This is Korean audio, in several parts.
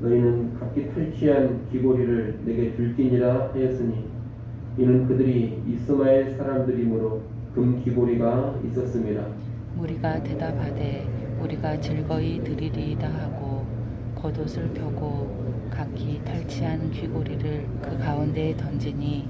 너희는 각기 탈취한 귀고리를 내게 줄지니라 하였으니 이는 그들이 이스마엘 사람들이므로 금 귀고리가 있었습니다. 무리가 대답하되 우리가 즐거이 드리리이다 하고 겉옷을 펴고 각기 탈취한 귀고리를 그 가운데에 던지니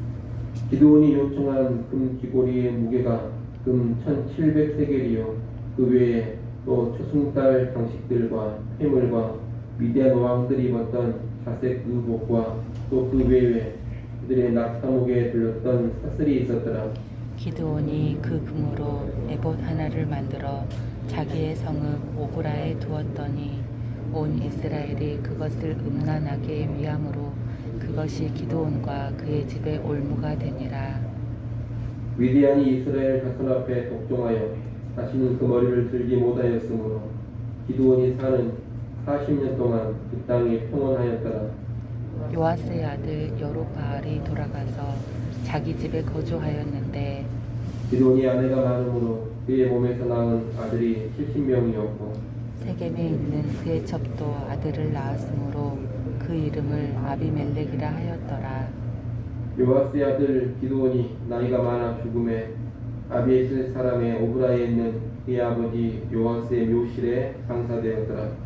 기도원이 요청한 금 귀고리의 무게가 금 1700세겔이요 그 외에 또 초승달 장식들과 폐물과 미디안 왕들이 입었던 자색 의복과 또 그 외에 그들의 낙타목에 들렸던 사슬이 있었더라. 기드온이 그 금으로 에봇 하나를 만들어 자기의 성읍 오브라에 두었더니 온 이스라엘이 그것을 음란하게 위함으로 그것이 기드온과 그의 집의 올무가 되니라. 미디안이 이스라엘 자손 앞에 독종하여 다시는 그 머리를 들지 못하였으므로 기드온이 사는 40년 동안 그 땅이 평온하였더라 요아스의 아들 여로바알이 돌아가서 자기 집에 거주하였는데 기드온이 아내가 많으므로 그의 몸에서 낳은 아들이 70명이었고 세겜에 있는 그의 첩도 아들을 낳았으므로 그 이름을 아비멜렉이라 하였더라 요아스의 아들 기드온이 나이가 많아 죽음에 아비에스 사람의 오브라에 있는 그의 아버지 요아스의 묘실에 장사되었더라.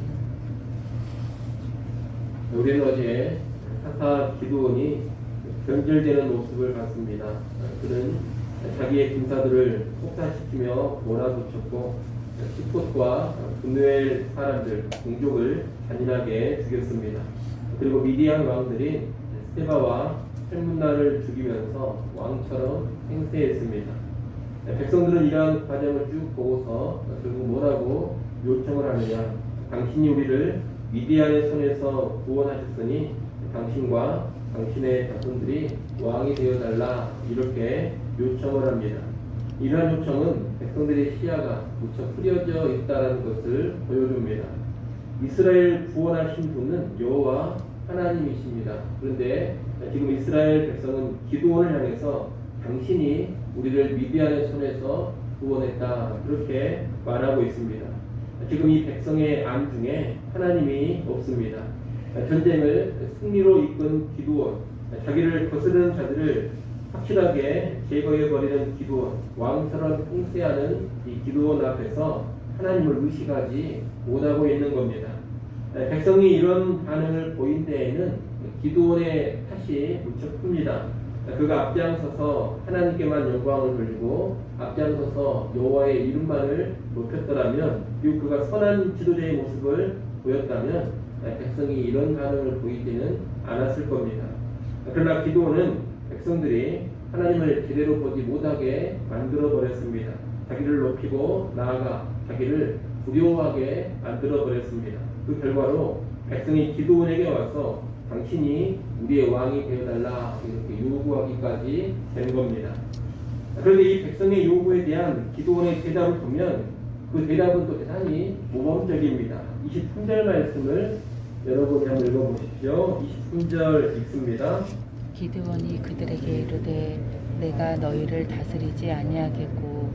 우리는 어제 사사 기도원이 변절되는 모습을 봤습니다. 그는 자기의 군사들을 폭탄시키며 몰아붙였고 시풋과 분노엘 사람들 동족을 잔인하게 죽였습니다. 그리고 미디안 왕들이 스테바와 헬문나를 죽이면서 왕처럼 행세했습니다. 백성들은 이러한 과정을 쭉 보고서 결국 뭐라고 요청을 하느냐? 당신이 우리를 미디안의 손에서 구원하셨으니 당신과 당신의 자손들이 왕이 되어달라 이렇게 요청을 합니다. 이러한 요청은 백성들의 시야가 무척 흐려져 있다는 것을 보여줍니다. 이스라엘 구원하신 분은 여호와 하나님이십니다. 그런데 지금 이스라엘 백성은 기도원을 향해서 당신이 우리를 미디안의 손에서 구원했다 그렇게 말하고 있습니다. 지금 이 백성의 안 중에 하나님이 없습니다. 전쟁을 승리로 이끈 기도원, 자기를 거스르는 자들을 확실하게 제거해 버리는 기도원, 왕처럼 통세하는 이 기도원 앞에서 하나님을 의식하지 못하고 있는 겁니다. 백성이 이런 반응을 보인 데에는 기도원의 탓이 무척 큽니다. 그가 앞장서서 하나님께만 영광을 돌리고 앞장서서 여호와의 이름만을 높였더라면 그리고 그가 선한 지도자의 모습을 보였다면 백성이 이런 반응을 보이지는 않았을 겁니다. 그러나 기도는 백성들이 하나님을 제대로 보지 못하게 만들어 버렸습니다. 자기를 높이고 나아가 자기를 두려워하게 만들어 버렸습니다. 그 결과로 백성이 기도원에게 와서 당신이 우리의 왕이 되어달라 이렇게 요구하기까지 된 겁니다. 그런데 이 백성의 요구에 대한 기도원의 대답을 보면 그 대답은 또 대단히 모범적입니다. 23절 말씀을 여러분이 한번 읽어보십시오. 23절 읽습니다. 기드온이 그들에게 이르되 내가 너희를 다스리지 아니하겠고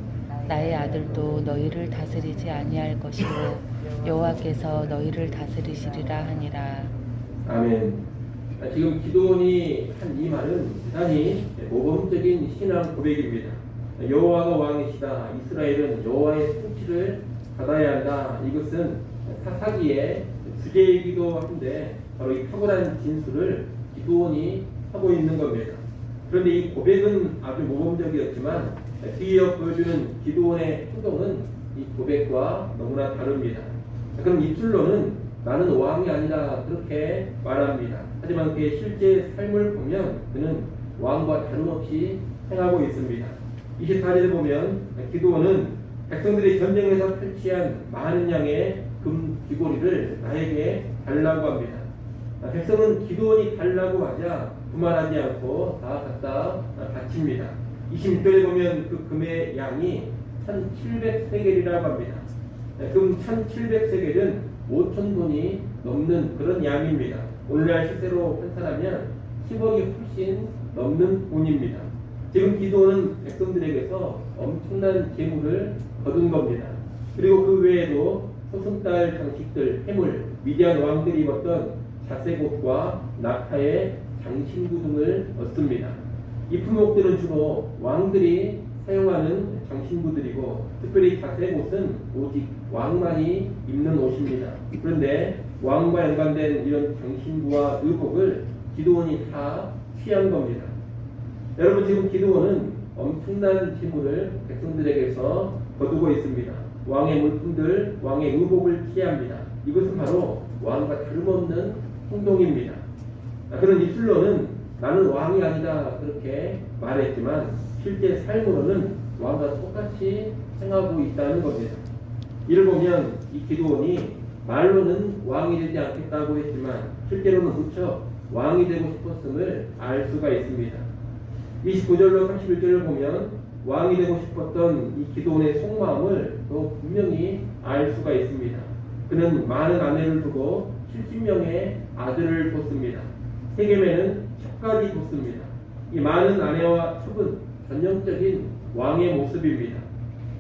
나의 아들도 너희를 다스리지 아니할 것이요 여호와께서 너희를 다스리시리라 하니라 아멘. 아, 지금 기도원이 한 이 말은 대단히 모범적인 신앙 고백입니다. 여호와가 왕이시다. 이스라엘은 여호와의 통치를 받아야 한다. 이것은 사사기의 주제이기도 한데 바로 이 탁월한 진술을 기도원이 하고 있는 겁니다. 그런데 이 고백은 아주 모범적이었지만 뒤이어 보여주는 기도원의 행동은 이 고백과 너무나 다릅니다. 그럼 입술로는 나는 왕이 아니다 그렇게 말합니다. 하지만 그의 실제 삶을 보면 그는 왕과 다름없이 행하고 있습니다. 24절에 보면 기도원은 백성들이 전쟁에서 탈취한 많은 양의 금 귀고리를 나에게 달라고 합니다. 아, 백성은 기도원이 달라고 하자 두말하지 않고 다 갖다 바칩니다. 26절에 보면 그 금의 양이 1700세겔이라고 합니다. 네, 금 1700세겔은 5천돈이 넘는 그런 양입니다. 오늘날 시세로 환산하면 10억이 훨씬 넘는 돈입니다. 지금 기도는 백성들에게서 엄청난 재물을 거둔 겁니다. 그리고 그 외에도 소승달 장식들, 해물, 미디안 왕들이 입었던 자색옷과 낙타의 장신구 등을 얻습니다. 이 품목들은 주로 왕들이 사용하는 장신구들이고 특별히 자색옷은 오직 왕만이 입는 옷입니다. 그런데 왕과 연관된 이런 장신구와 의복을 기도원이 다 취한 겁니다. 여러분 지금 기도원은 엄청난 재물을 백성들에게서 거두고 있습니다. 왕의 물품들, 왕의 의복을 취합니다. 이것은 바로 왕과 다름없는 행동입니다. 아, 그런 입술로는 나는 왕이 아니다 그렇게 말했지만 실제 삶으로는 왕과 똑같이 행하고 있다는 겁니다. 이를 보면 이 기도원이 말로는 왕이 되지 않겠다고 했지만 실제로는 무척 왕이 되고 싶었음을 알 수가 있습니다. 29절로 31절을 보면 왕이 되고 싶었던 이 기도원의 속마음을 또 분명히 알 수가 있습니다. 그는 많은 아내를 두고 70명의 아들을 뒀습니다. 세겜에는 첩까지 뒀습니다. 이 많은 아내와 첩은 전형적인 왕의 모습입니다.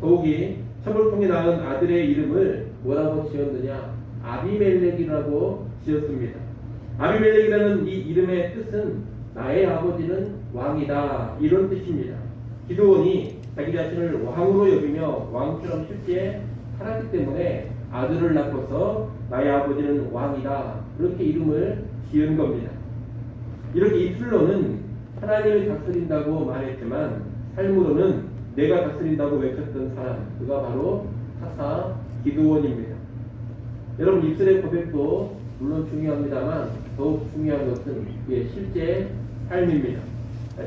더욱이 첩을 통해 낳은 아들의 이름을 뭐라고 지었느냐? 아비멜렉이라고 지었습니다. 아비멜렉이라는 이 이름의 뜻은 나의 아버지는 왕이다 이런 뜻입니다. 기도원이 자기 자신을 왕으로 여기며 왕처럼 실제 살았기 때문에 아들을 낳고서 나의 아버지는 왕이다 그렇게 이름을 지은 겁니다. 이렇게 입술로는 하나님이 다스린다고 말했지만 삶으로는 내가 다스린다고 외쳤던 사람 그가 바로 사사 기도원입니다. 여러분 입술의 고백도 물론 중요합니다만 더욱 중요한 것은 그의 실제 삶입니다.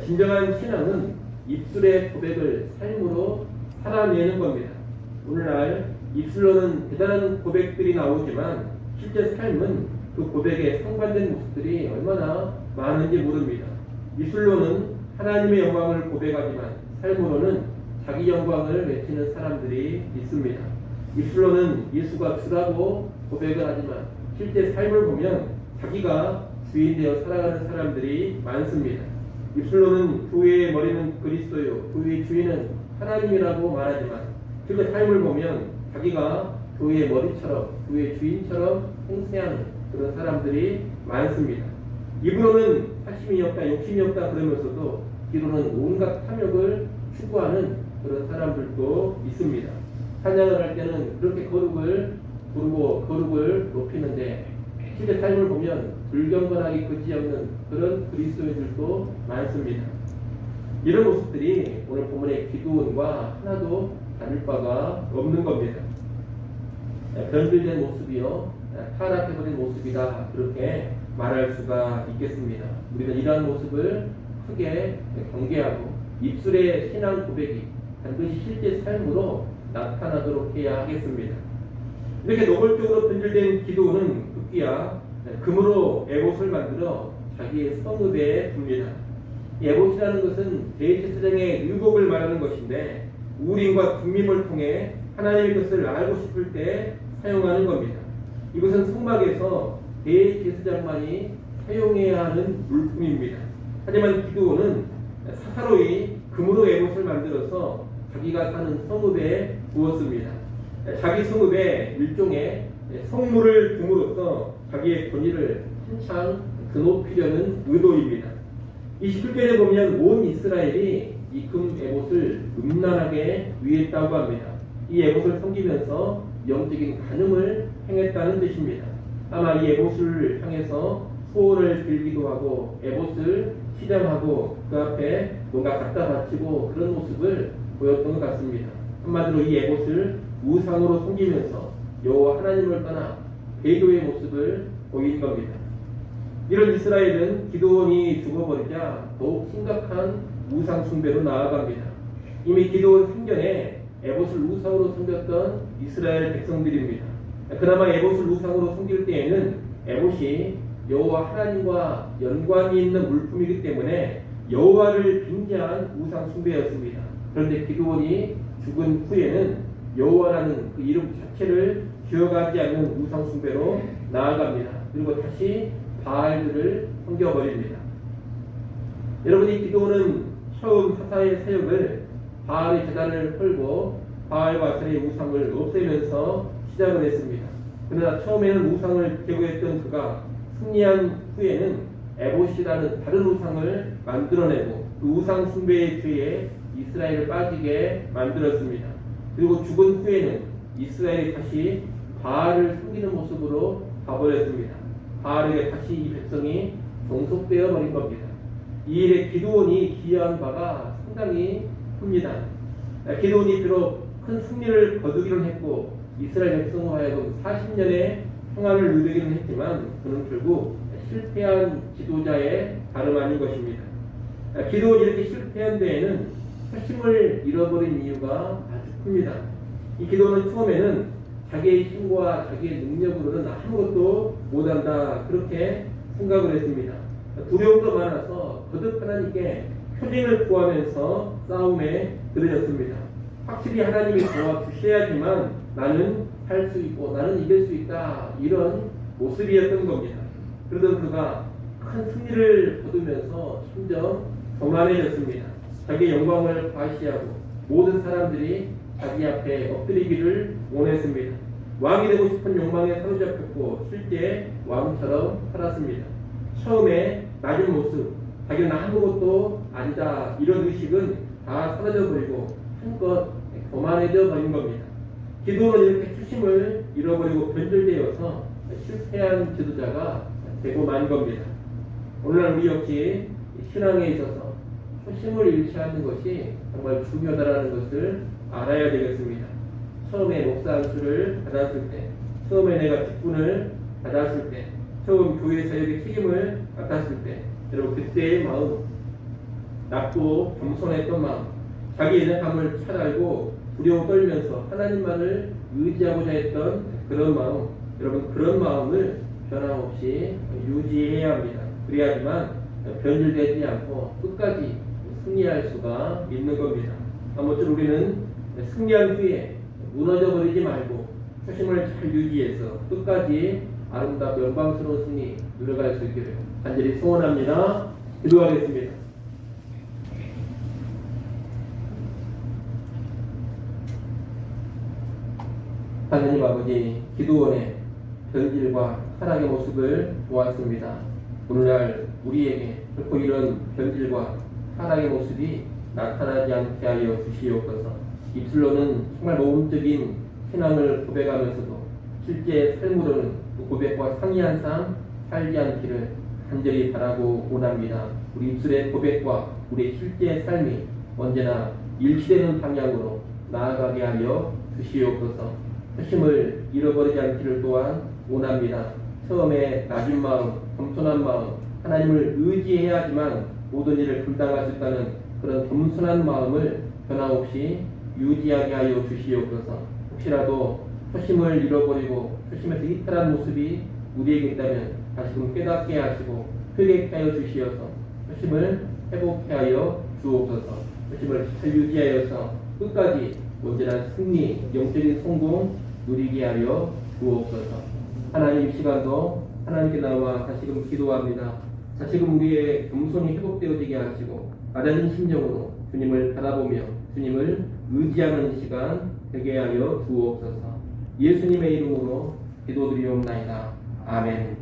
진정한 신앙은 입술의 고백을 삶으로 살아내는 겁니다. 오늘날 입술로는 대단한 고백들이 나오지만 실제 삶은 그 고백에 상반된 모습들이 얼마나 많은지 모릅니다. 입술로는 하나님의 영광을 고백하지만 삶으로는 자기 영광을 외치는 사람들이 있습니다. 입술로는 예수가 주라고 고백을 하지만 실제 삶을 보면 자기가 주인 되어 살아가는 사람들이 많습니다. 입술로는 교회의 머리는 그리스도요, 교회의 주인은 하나님이라고 말하지만 실제 삶을 보면 자기가 교회의 머리처럼, 교회의 주인처럼 행세하는 그런 사람들이 많습니다. 입으로는 사심이 없다, 욕심이 없다 그러면서도 뒤로는 온갖 탐욕을 추구하는 그런 사람들도 있습니다. 찬양을 할 때는 그렇게 거룩을 부르고 거룩을 높이는데 실제 삶을 보면 불경건하기 그지없는 그런 그리스도인들도 많습니다. 이런 모습들이 오늘 본문의 기도원과 하나도 다를 바가 없는 겁니다. 변질된 모습이요, 타락해버린 모습이다 그렇게 말할 수가 있겠습니다. 우리는 이러한 모습을 크게 경계하고 입술의 신앙 고백이 반드시 실제 삶으로 나타나도록 해야 하겠습니다. 이렇게 노골적으로 변질된 기도는 급기야 금으로 에봇을 만들어 자기의 성읍에 둡니다. 에봇이라는 것은 대제사장의 의복을 말하는 것인데 우림과 둠밈을 통해 하나님의 것을 알고 싶을 때 사용하는 겁니다. 이것은 성막에서 대제사장만이 사용해야 하는 물품입니다. 하지만 기도는 사사로이 금으로 에봇을 만들어서 자기가 사는 성읍에 부었습니다. 자기 성읍에 일종의 성물을 둠으로써 자기의 권위를 한창 드높이려는 의도입니다. 27절에 보면 온 이스라엘이 이금 에봇을 음란하게 위했다고 합니다. 이 에봇을 섬기면서 영적인 간음을 행했다는 뜻입니다. 아마 이 에봇을 향해서 소원을 빌기도 하고 에봇을 시장하고 그 앞에 뭔가 갖다 바치고 그런 모습을 보였던 것 같습니다. 한마디로 이 에봇을 우상으로 섬기면서 여호와 하나님을 떠나 배교의 모습을 보인 겁니다. 이런 이스라엘은 기도원이 죽어버리자 더욱 심각한 우상 숭배로 나아갑니다. 이미 기도원 생전에 에봇을 우상으로 섬겼던 이스라엘 백성들입니다. 그나마 에봇을 우상으로 섬길 때에는 에봇이 여호와 하나님과 연관이 있는 물품이기 때문에 여호와를 빙자한 우상 숭배였습니다. 그런데 기도원이 죽은 후에는 여호와라는 그 이름 자체를 기억하지 않는 우상 숭배로 나아갑니다. 그리고 다시 바알들을 섬겨버립니다. 여러분 이 기도는 처음 사사의 사역을 바알의 재단을 털고 바알과 아셀의 우상을 없애면서 시작을 했습니다. 그러나 처음에는 우상을 제거했던 그가 승리한 후에는 에봇이라는 다른 우상을 만들어내고 그 우상 숭배의 죄에 이스라엘을 빠지게 만들었습니다. 그리고 죽은 후에는 이스라엘이 다시 바알을 섬기는 모습으로 가버렸습니다. 바알에게 다시 이 백성이 종속되어 버린 겁니다. 이 일에 기도원이 기여한 바가 상당히 큽니다. 기도원이 비록 큰 승리를 거두기는 했고 이스라엘 백성으로 하여금 40년의 평안을 누리기는 했지만 그는 결국 실패한 지도자의 다름 아닌 것입니다. 기도원이 이렇게 실패한 데에는 핵심을 잃어버린 이유가 큽니다. 이 기도는 처음에는 자기의 힘과 자기의 능력으로는 아무것도 못한다 그렇게 생각을 했습니다. 두려움도 많아서 거듭 하나님께 표징을 구하면서 싸움에 들어졌습니다. 확실히 하나님이 도와주셔야지만 나는 할 수 있고 나는 이길 수 있다 이런 모습이었던 겁니다. 그러던 그가 큰 승리를 거두면서 점점 교만해졌습니다. 자기의 영광을 과시하고 모든 사람들이 자기 앞에 엎드리기를 원했습니다. 왕이 되고 싶은 욕망에 사로잡혔고 실제 왕처럼 살았습니다. 처음에 낮은 모습, 자기는 아무것도 아니다 이런 의식은 다 사라져 버리고 한껏 교만해져 버린 겁니다. 기도는 이렇게 초심을 잃어버리고 변절되어서 실패한 지도자가 되고 만 겁니다. 오늘날 우리 역시 신앙에 있어서 초심을 잃지 않는 것이 정말 중요하다는 것을 알아야 되겠습니다. 처음에 목사 안수를 받았을 때, 처음에 내가 직분을 받았을 때, 처음 교회 사역의 책임을 맡았을 때, 여러분 그때의 마음, 낮고 겸손했던 마음, 자기 연약함을 잘 알고 두려워 떨면서 하나님만을 의지하고자 했던 그런 마음, 여러분 그런 마음을 변함없이 유지해야 합니다. 그래야지만 변질되지 않고 끝까지 승리할 수가 있는 겁니다. 아무쪼록 우리는 승리한 후에 무너져 버리지 말고 초심을 잘 유지해서 끝까지 아름답고 영광스러운 승리 누려갈 수 있기를 간절히 소원합니다. 기도하겠습니다. 하나님 아버지 기도원의 변질과 타락의 모습을 보았습니다. 오늘날 우리에게 결코 이런 변질과 타락의 모습이 나타나지 않게 하여 주시옵소서. 입술로는 정말 모범적인 신앙을 고백하면서도 실제 삶으로는 그 고백과 상이한 삶 살지 않기를 간절히 바라고 원합니다. 우리 입술의 고백과 우리 실제 삶이 언제나 일치되는 방향으로 나아가게 하여 주시옵소서. 핵심을 잃어버리지 않기를 또한 원합니다. 처음에 낮은 마음, 겸손한 마음, 하나님을 의지해야지만 모든 일을 감당할 수 있다는 그런 겸손한 마음을 변함없이 유지하게 하여 주시옵소서. 혹시라도 초심을 잃어버리고 초심에서 이탈한 모습이 우리에게 있다면 다시금 깨닫게 하시고 회개케 하여 주시어서 초심을 회복케 하여 주옵소서. 초심을 잘 유지하여서 끝까지 언제나 승리, 영적인 성공 누리게 하려 주옵소서. 하나님 이 시간도 하나님께 나와 다시금 기도합니다. 다시금 우리의 겸손이 회복되어지게 하시고 낮아진 심정으로 주님을 바라보며 주님을 의지하는 시간 되게 하여 주옵소서. 예수님의 이름으로 기도드리옵나이다. 아멘.